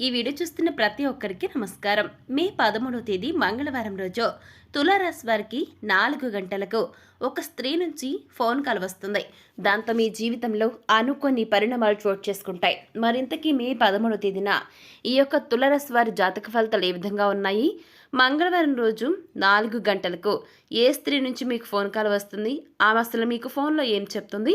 ఈ వీడియో చూస్తున్న ప్రతి ఒక్కరికి నమస్కారం. మే పదమూడవ తేదీ మంగళవారం రోజు. తులారాశి వారికి నాలుగు గంటలకు ఒక స్త్రీ నుంచి ఫోన్ కాల్ వస్తుంది. దాంతో మీ జీవితంలో అనుకోని పరిణామాలు చోటు చేసుకుంటాయి. మరింతకీ మే పదమూడవ తేదీన ఈ యొక్క తులారాశి వారి జాతక ఫలితాలు ఏ విధంగా ఉన్నాయి? మంగళవారం రోజు నాలుగు గంటలకు ఏ స్త్రీ నుంచి మీకు ఫోన్ కాల్ వస్తుంది? ఆమె అసలు మీకు ఫోన్లో ఏం చెప్తుంది?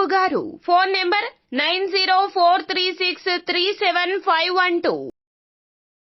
గారు. Phone number nine zero four three six three seven five one two.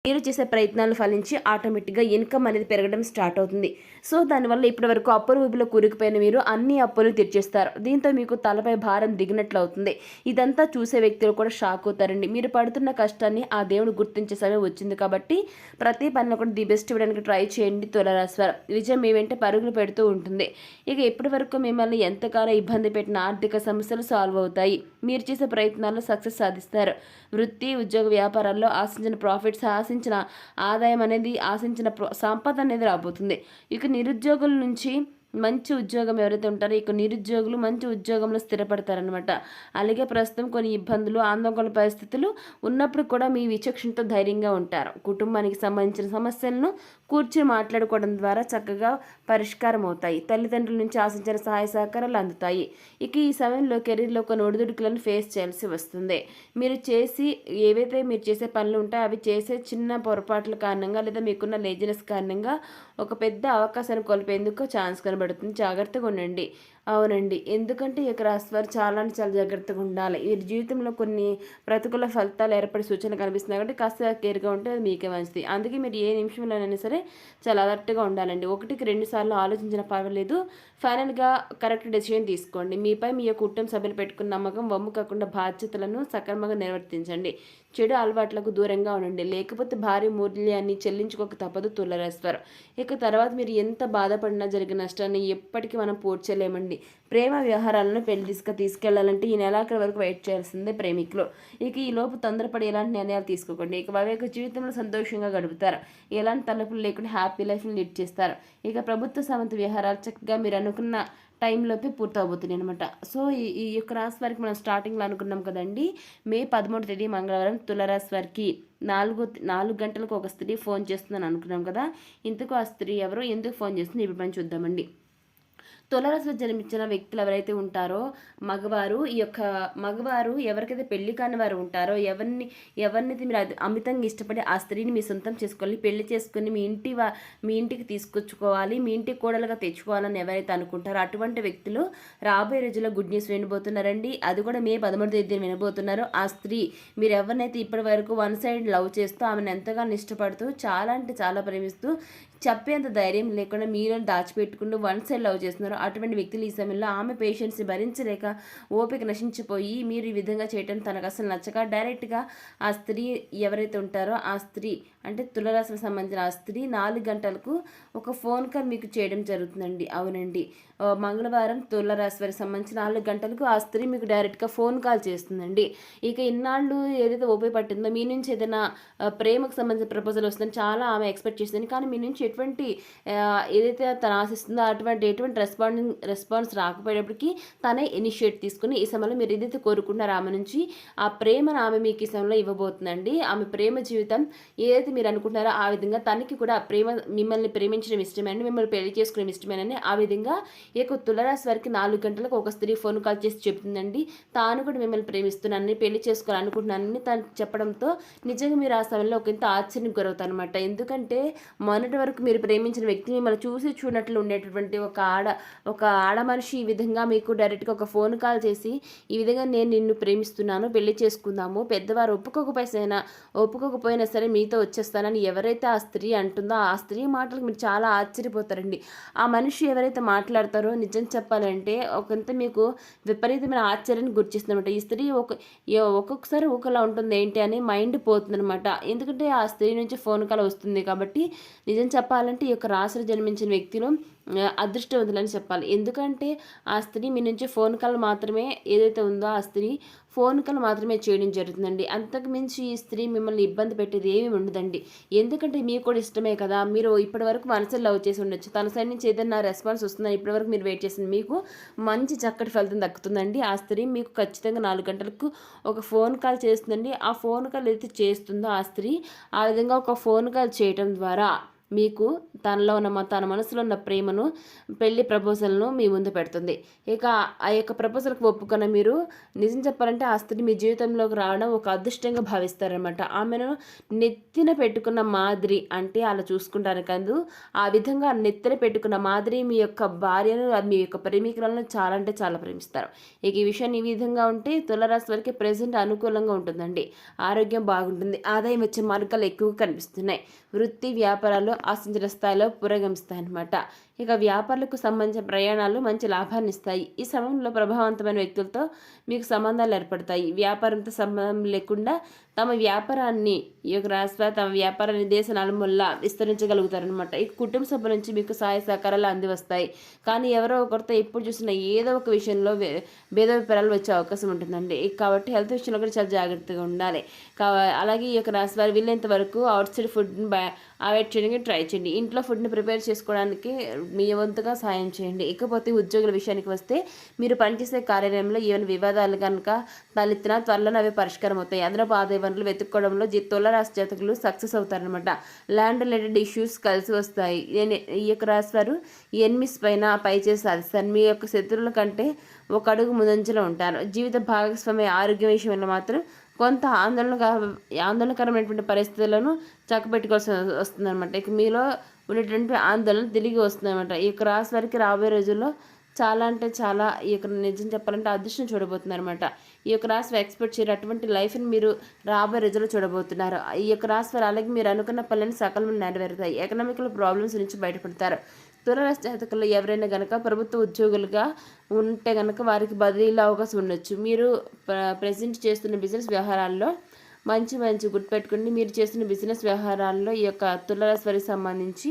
మీరు చేసే ప్రయత్నాలు ఫలించి ఆటోమేటిక్గా ఇన్కమ్ అనేది పెరగడం స్టార్ట్ అవుతుంది. సో దానివల్ల ఇప్పటి వరకు అప్పుల ఊబిలో కూరుకుపోయిన మీరు అన్ని అప్పులు తీర్చేస్తారు. దీంతో మీకు తలపై భారం దిగినట్లు అవుతుంది. ఇదంతా చూసే వ్యక్తులు కూడా షాక్ అవుతారండి. మీరు పడుతున్న కష్టాన్ని ఆ దేవుడు గుర్తించే సమయం వచ్చింది కాబట్టి ప్రతి పనిలో కూడా ది బెస్ట్ ఇవ్వడానికి ట్రై చేయండి తులరాశివార విజయం మీ వెంట పరుగులు పెడుతూ ఉంటుంది. ఇక ఇప్పటి వరకు మిమ్మల్ని ఎంతగానో ఇబ్బంది పెట్టిన ఆర్థిక సమస్యలు సాల్వ్ అవుతాయి. మీరు చేసే ప్రయత్నాల్లో సక్సెస్ సాధిస్తారు. వృత్తి ఉద్యోగ వ్యాపారాల్లో ఆశించిన ప్రాఫిట్స్ ఆశించిన ఆదాయం అనేది ఆశించిన ప్ర- సంపద అనేది రాబోతుంది. ఇక నిరుద్యోగుల నుంచి మంచి ఉద్యోగం ఎవరైతే ఉంటారో ఇక నిరుద్యోగులు మంచి ఉద్యోగంలో స్థిరపడతారనమాట అలాగే ప్రస్తుతం కొన్ని ఇబ్బందులు ఆందోళన పరిస్థితులు ఉన్నప్పుడు కూడా మీ విచక్షణతో ధైర్యంగా ఉంటారు. కుటుంబానికి సంబంధించిన సమస్యలను కూర్చుని మాట్లాడుకోవడం ద్వారా చక్కగా పరిష్కారం అవుతాయి. తల్లిదండ్రుల నుంచి ఆశించిన సహాయ సహకారాలు అందుతాయి. ఇక ఈ సమయంలో కెరీర్లో కొన్ని ఒడిదుడుకులను ఫేస్ చేయాల్సి వస్తుంది. మీరు చేసి ఏవైతే మీరు చేసే పనులు ఉంటాయో అవి చేసే చిన్న పొరపాట్ల కారణంగా లేదా మీకున్న లేజినెస్ కారణంగా ఒక పెద్ద అవకాశాన్ని కోల్పోయేందుకు ఛాన్స్ కనబడుతుంది. కనబడుతుంది జాగ్రత్తగా ఉండండి. అవునండి. ఎందుకంటే ఈ యొక్క రాశి వారు చాలా అంటే చాలా జాగ్రత్తగా ఉండాలి. వీరి జీవితంలో కొన్ని ప్రతికూల ఫలితాలు ఏర్పడే సూచనలు కనిపిస్తున్నాయి కాబట్టి కాస్త కేర్గా ఉంటే అది మీకే మంచిది. అందుకే మీరు ఏ నిమిషంలోనైనా సరే చాలా అలర్ట్గా ఉండాలండి. ఒకటికి రెండు సార్లు ఆలోచించిన పర్వాలేదు. ఫైనల్గా కరెక్ట్ డెసిషన్ తీసుకోండి. మీపై మీ యొక్క కుటుంబ సభ్యులు పెట్టుకున్న నమ్మకం వమ్ము కాకుండా బాధ్యతలను సక్రమంగా నిర్వర్తించండి. చెడు అలవాట్లకు దూరంగా ఉండండి. లేకపోతే భారీ మూల్యాన్ని చెల్లించుకోక తప్పదు తులరేశ్వర్ ఇక తర్వాత మీరు ఎంత బాధపడినా జరిగిన నష్టాన్ని ఎప్పటికీ మనం పూడ్చలేమండి. ప్రేమ వ్యవహారాలను పెళ్ళి తీసుకు తీసుకెళ్ళాలంటే ఈ నెలాఖరి వరకు వెయిట్ చేయాల్సిందే ప్రేమికులు. ఇక ఈ లోపు తొందరపడి ఎలాంటి నిర్ణయాలు తీసుకోకండి. ఇక వారి యొక్క జీవితంలో సంతోషంగా గడుపుతారు. ఎలాంటి తలుపులు లేకుండా హ్యాపీ లైఫ్ని లీడ్ చేస్తారు. ఇక ప్రభుత్వ సమంత వ్యవహారాలు చక్కగా మీరు అనుకున్న టైంలోపే పూర్తవబోతుంది అనమాట సో ఈ ఈ యొక్క రాశి వారికి మనం స్టార్టింగ్లో అనుకున్నాం కదండి. మే పదమూడు తేదీ మంగళవారం తులరాశి వారికి నాలుగు నాలుగు గంటలకు ఒక స్త్రీ ఫోన్ చేస్తుందని అనుకున్నాం కదా. ఇంతకు ఆ స్త్రీ ఎవరో? ఎందుకు ఫోన్ చేస్తుంది? ఇప్పుడు మనం చూద్దామండి. తులరాశిలో జన్మించిన వ్యక్తులు ఎవరైతే ఉంటారో మగవారు ఈ యొక్క మగవారు ఎవరికైతే పెళ్ళి కాని వారు ఉంటారో ఎవరిని ఎవరినైతే మీరు అమితంగా ఇష్టపడి ఆ స్త్రీని మీ సొంతం చేసుకోవాలి పెళ్ళి చేసుకుని మీ ఇంటి మీ ఇంటికి తీసుకొచ్చుకోవాలి మీ ఇంటికి కోడలుగా తెచ్చుకోవాలని ఎవరైతే అనుకుంటారో అటువంటి వ్యక్తులు రాబోయే రోజుల్లో గుడ్ న్యూస్ వినబోతున్నారండి. అది కూడా మే పదమూడు తేదీన వినబోతున్నారు. ఆ స్త్రీ మీరు ఎవరినైతే ఇప్పటి వరకు వన్ సైడ్ లవ్ చేస్తూ ఆమెను ఎంతగానో ఇష్టపడుతూ చాలా అంటే చాలా ప్రేమిస్తూ చెప్పేంత ధైర్యం లేకుండా మీరు దాచిపెట్టుకుంటూ వన్ సైడ్ లవ్ చేస్తున్నారు. అటువంటి వ్యక్తులు ఈ సమయంలో ఆమె పేషెంట్స్ని భరించలేక ఓపిక నశించిపోయి మీరు ఈ విధంగా చేయటం తనకు అసలు నచ్చక డైరెక్ట్గా ఆ స్త్రీ ఎవరైతే ఉంటారో ఆ స్త్రీ అంటే తులరాశికి సంబంధించిన ఆ స్త్రీ నాలుగు గంటలకు ఒక ఫోన్ కాల్ మీకు చేయడం జరుగుతుందండి. అవునండి. మంగళవారం తులరాశి వారికి నాలుగు గంటలకు ఆ స్త్రీ మీకు డైరెక్ట్గా ఫోన్ కాల్ చేస్తుందండి. ఇక ఇన్నాళ్ళు ఏదైతే ఉపయోగపట్టిందో మీ నుంచి ఏదైనా ప్రేమకు సంబంధించిన ప్రపోజల్ వస్తుందని చాలా ఆమె ఎక్స్పెక్ట్ చేస్తుంది కానీ మీ నుంచి ఎటువంటి ఏదైతే తను ఆశిస్తుందో అటువంటి ఎటువంటి రెస్పాండింగ్ రెస్పాన్స్ రాకపోయేటప్పటికి తనే ఇనిషియేట్ తీసుకుని ఈ సమయంలో మీరు ఏదైతే కోరుకున్నారో ఆమె నుంచి ఆ ప్రేమను ఆమె మీకు ఈ సమయంలో ఇవ్వబోతుందండి. ఆమె ప్రేమ జీవితం ఏదైతే మీరు అనుకుంటున్నారో ఆ విధంగా తనకి కూడా ప్రేమ మిమ్మల్ని ప్రేమించడం ఇష్టమేనని మిమ్మల్ని పెళ్ళి చేసుకోవడం ఇష్టమేనని ఆ విధంగా ఏక తులరాశి వారికి నాలుగు గంటలకు ఒక స్త్రీ ఫోన్ కాల్ చేసి చెప్తుందండి. తాను కూడా మిమ్మల్ని ప్రేమిస్తున్నానని పెళ్ళి చేసుకోవాలనుకుంటున్నానని తను చెప్పడంతో నిజంగా మీరు ఆ సమయంలో ఒక ఇంత ఆశ్చర్యం గురవుతారు అనమాట ఎందుకంటే మొన్నటి వరకు మీరు ప్రేమించిన వ్యక్తి మిమ్మల్ని చూసి చూడనట్లు ఉండేటటువంటి ఒక ఆడ ఒక ఆడ మనిషి ఈ విధంగా మీకు డైరెక్ట్గా ఒక ఫోన్ కాల్ చేసి ఈ విధంగా నేను నిన్ను ప్రేమిస్తున్నాను పెళ్ళి చేసుకుందాము పెద్దవారు ఒప్పుకోకపోయినా ఒప్పుకోకపోయినా సరే మీతో వచ్చేస్తానని ఎవరైతే ఆ స్త్రీ అంటుందో ఆ స్త్రీ మాటలకు మీరు చాలా ఆశ్చర్యపోతారండి. ఆ మనిషి ఎవరైతే మాట్లాడతారో నిజం చెప్పాలంటే ఒకంత మీకు విపరీతమైన ఆశ్చర్యాన్ని గుర్తిస్తుందన్నమాట. ఈ స్త్రీ ఒక ఒక్కొక్కసారి ఒకలా ఉంటుంది ఏంటి అని మైండ్ పోతుందన్నమాట. ఎందుకంటే ఆ స్త్రీ నుంచి ఫోన్ కాల్ వస్తుంది కాబట్టి నిజం చెప్ప చెప్పాలంటే ఈ యొక్క రాశిలో జన్మించిన వ్యక్తిలో అదృష్టవంతులని చెప్పాలి. ఎందుకంటే ఆ స్త్రీ మీ నుంచి ఫోన్ కాల్ మాత్రమే ఏదైతే ఉందో ఆ స్త్రీ ఫోన్ కాల్ మాత్రమే చేయడం జరుగుతుందండి. అంతకు మించి ఈ స్త్రీ మిమ్మల్ని ఇబ్బంది పెట్టేది ఏమీ ఉండదండి. ఎందుకంటే మీకు కూడా ఇష్టమే కదా. మీరు ఇప్పటి వరకు మనసులో లవ్ చేసి ఉండొచ్చు. తన సైడ్ నుంచి ఏదైనా రెస్పాన్స్ వస్తుందని ఇప్పటి వరకు మీరు వెయిట్ చేసింది మీకు మంచి చక్కటి ఫలితం దక్కుతుందండి. ఆ స్త్రీ మీకు ఖచ్చితంగా నాలుగు గంటలకు ఒక ఫోన్ కాల్ చేస్తుందండి. ఆ ఫోన్ కాల్ ఏదైతే చేస్తుందో ఆ స్త్రీ ఆ విధంగా ఒక ఫోన్ కాల్ చేయటం ద్వారా మీకు తనలో ఉన్న తన మనసులో ఉన్న ప్రేమను పెళ్ళి ప్రపోజల్ను మీ ముందు పెడుతుంది. ఇక ఆ యొక్క ప్రపోజల్కి ఒప్పుకున్న మీరు నిజం చెప్పాలంటే ఆ స్త్రీ మీ జీవితంలోకి రావడం ఒక అదృష్టంగా భావిస్తారనమాట ఆమెను నెత్తిన పెట్టుకున్న మాదిరి అంటే అలా చూసుకుంటాను కాదు ఆ విధంగా నెత్తిన పెట్టుకున్న మాదిరి మీ యొక్క భార్యను మీ యొక్క ప్రేమికులను చాలా అంటే చాలా ప్రేమిస్తారు. ఇక ఈ విషయాన్ని ఈ విధంగా ఉంటే తులరాశి వారికి ప్రజెంట్ అనుకూలంగా ఉంటుందండి. ఆరోగ్యం బాగుంటుంది. ఆదాయం వచ్చే మార్గాలు ఎక్కువగా కనిపిస్తున్నాయి. వృత్తి వ్యాపారాలు ఆశించిన స్థాయిలో పురోగమిస్తాయన్నమాట ఇక వ్యాపారులకు సంబంధించిన ప్రయాణాలు మంచి లాభాన్ని ఇస్తాయి. ఈ సమయంలో ప్రభావవంతమైన వ్యక్తులతో మీకు సంబంధాలు ఏర్పడతాయి. వ్యాపారంతో సంబంధం లేకుండా తమ వ్యాపారాన్ని ఈ యొక్క రాష్ట్ర తమ వ్యాపారాన్ని దేశ నలుమూలలా విస్తరించగలుగుతారనమాట ఈ కుటుంబ సభ్యుల నుంచి మీకు సహాయ సహకారాలు అంది వస్తాయి కానీ ఎవరో ఒకరితో ఎప్పుడు చూసినా ఏదో ఒక విషయంలో భేదాభిప్రాయాలు వచ్చే అవకాశం ఉంటుందండి. కాబట్టి హెల్త్ విషయంలో కూడా చాలా జాగ్రత్తగా ఉండాలి. కా అలాగే ఈ యొక్క రాశి వారు వరకు అవుట్ సైడ్ ఫుడ్ని అవాయిడ్ చేయడానికి ట్రై చేయండి. ఇంట్లో ఫుడ్ని ప్రిపేర్ చేసుకోవడానికి మీ వంతుగా సాయం చేయండి. ఇకపోతే ఉద్యోగుల విషయానికి వస్తే మీరు పనిచేసే కార్యాలయంలో ఏమైనా వివాదాలు కనుక తలెత్తినా త్వరలోనే అవి పరిష్కారం అవుతాయి అందులో ఆదాయం వనరులు వెతుక్కోవడంలో జి తుల జాతకులు సక్సెస్ అవుతారనమాట ల్యాండ్ రిలేటెడ్ ఇష్యూస్ కలిసి వస్తాయి. ఈ- యొక్క రాశి వారు ఎన్మిస్ పైన పై చేసి సాధిస్తారు మీ యొక్క శత్రువుల కంటే ఒక అడుగు ముందంజలో ఉంటారు. జీవిత భాగస్వామి ఆరోగ్య విషయంలో మాత్రం కొంత ఆందోళన ఆందోళనకరమైనటువంటి పరిస్థితులను చక్కబెట్టుకోవాల్సి వస్తుందన్నమాట. ఇక మీలో ఉండేటువంటి ఆందోళన తిరిగి వస్తుందన్నమాట ఈ యొక్క రాశి వారికి రాబోయే రోజుల్లో చాలా అంటే చాలా ఈ యొక్క నిజం చెప్పాలంటే అదృష్టం చూడబోతుందన్నమాట ఈ యొక్క రాశి వారు ఎక్స్పెక్ట్ చేయరు అటువంటి లైఫ్ని మీరు రాబోయే రోజుల్లో చూడబోతున్నారు. ఈ యొక్క రాశి వారు అలాగే మీరు అనుకున్న పనులను సకలం నెరవేరుతాయి. ఎకనామికల్ ప్రాబ్లమ్స్ నుంచి బయటపడతారు. తులరాశి జాతకుల్లో ఎవరైనా కనుక ప్రభుత్వ ఉద్యోగులుగా ఉంటే కనుక వారికి బదిలీలో అవకాశం ఉండొచ్చు. మీరు ప్రజెంట్ చేస్తున్న బిజినెస్ వ్యవహారాల్లో మంచి మంచి గుర్తుపెట్టుకుని మీరు చేస్తున్న బిజినెస్ వ్యవహారాల్లో ఈ యొక్క తులరాశి వారికి సంబంధించి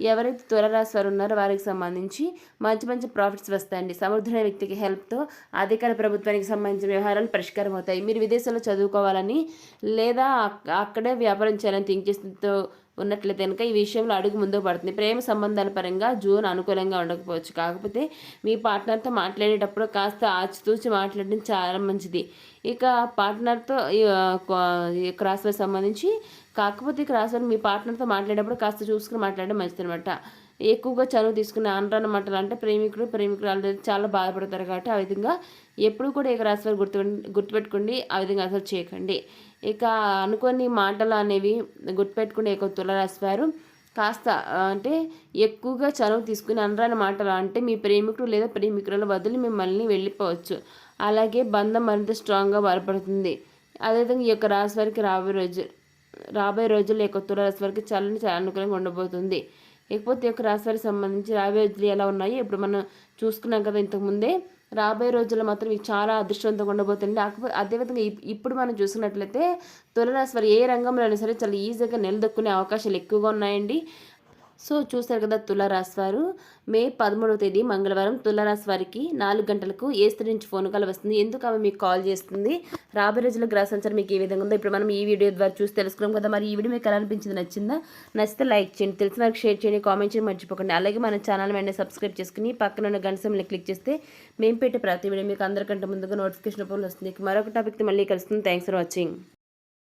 ఎవరైతే తులరాశి వారు ఉన్నారో వారికి సంబంధించి మంచి మంచి ప్రాఫిట్స్ వస్తాయండి. సమర్థుడైన వ్యక్తికి హెల్ప్తో అధికార ప్రభుత్వానికి సంబంధించిన వ్యవహారాలు పరిష్కారం అవుతాయి. మీరు విదేశాల్లో చదువుకోవాలని లేదా అక్కడే వ్యాపారం చేయాలని థింక్ చేస్తూ ఉన్నట్లయితే కనుక ఈ విషయంలో అడుగు ముందుకు పడుతుంది. ప్రేమ సంబంధాల పరంగా జూన్ అనుకూలంగా ఉండకపోవచ్చు. కాకపోతే మీ పార్ట్నర్తో మాట్లాడేటప్పుడు కాస్త ఆచితూచి మాట్లాడడం చాలా మంచిది. ఇక పార్ట్నర్తో ఈ, సంబంధించి కాకపోతే ఈ క్రాస్ మీ పార్ట్నర్తో మాట్లాడేటప్పుడు కాస్త చూసుకుని మాట్లాడడం మంచిది అనమాట ఎక్కువగా చనువు తీసుకునే అనరాని మాటలు అంటే ప్రేమికుడు ప్రేమికురాలు చాలా బాధపడతారు కాబట్టి ఆ విధంగా ఎప్పుడు కూడా ఇక రాశి వారు గుర్తు గుర్తుపెట్టుకోండి ఆ విధంగా అసలు చేయకండి. ఇక అనుకోని మాటలు అనేవి గుర్తుపెట్టుకుని ఇక తులరాశి వారు కాస్త అంటే ఎక్కువగా చనువు తీసుకుని అనరాని మాటలు అంటే మీ ప్రేమికుడు లేదా ప్రేమికురాలు వదిలి మిమ్మల్ని వెళ్ళిపోవచ్చు. అలాగే బంధం మరింత స్ట్రాంగ్గా బలపడుతుంది. అదేవిధంగా ఈ యొక్క రాశి వారికి రాబోయే రోజు రాబోయే రోజుల్లో యొక్క తులరాశి వారికి చాలా చాలా అనుకూలంగా ఉండబోతుంది. ఇకపోతే యొక్క రాశి వారికి సంబంధించి రాబోయే రోజులు ఎలా ఉన్నాయి? ఇప్పుడు మనం చూసుకున్నాం కదా ఇంతకుముందే రాబోయే రోజుల్లో మాత్రం ఇవి చాలా అదృష్టవంతంగా ఉండబోతుంది కాకపోతే అదేవిధంగా ఇప్పుడు మనం చూసుకున్నట్లయితే తులరాశి వారు ఏ రంగంలో అయినా సరే చాలా ఈజీగా నిలదొక్కునే అవకాశాలు ఎక్కువగా ఉన్నాయండి. సో చూశారు కదా తులారాశి వారు. మే పదమూడవ తేదీ మంగళవారం తులారాశి వారికి నాలుగు గంటలకు ఏ స్త్రీ నుంచి ఫోన్ కాల్ వస్తుంది? ఎందుకు ఆమె మీకు కాల్ చేస్తుంది? రాబోయే రోజుల్లో గ్రహ సంచారం మీకు ఏ విధంగా ఉందో ఇప్పుడు మనం ఈ వీడియో ద్వారా చూసి తెలుసుకున్నాం కదా. మరి ఈ వీడియో మీకు ఎలా అనిపించింది నచ్చిందా? నచ్చితే లైక్ చేయండి తెలిసిన వారికి షేర్ చేయండి కామెంట్ చేయండి మర్చిపోకండి. అలాగే మన ఛానల్ వెంటనే సబ్స్క్రైబ్ చేసుకుని పక్కన ఉన్న గంట సమయంలో క్లిక్ చేస్తే మేము పెట్టే ప్రతి వీడియో మీకు అందరికంటే ముందుగా నోటిఫికేషన్ రూపంలో వస్తుంది. మరొక టాపిక్తో మళ్ళీ కలుస్తుంది థ్యాంక్స్ ఫర్ వాచింగ్.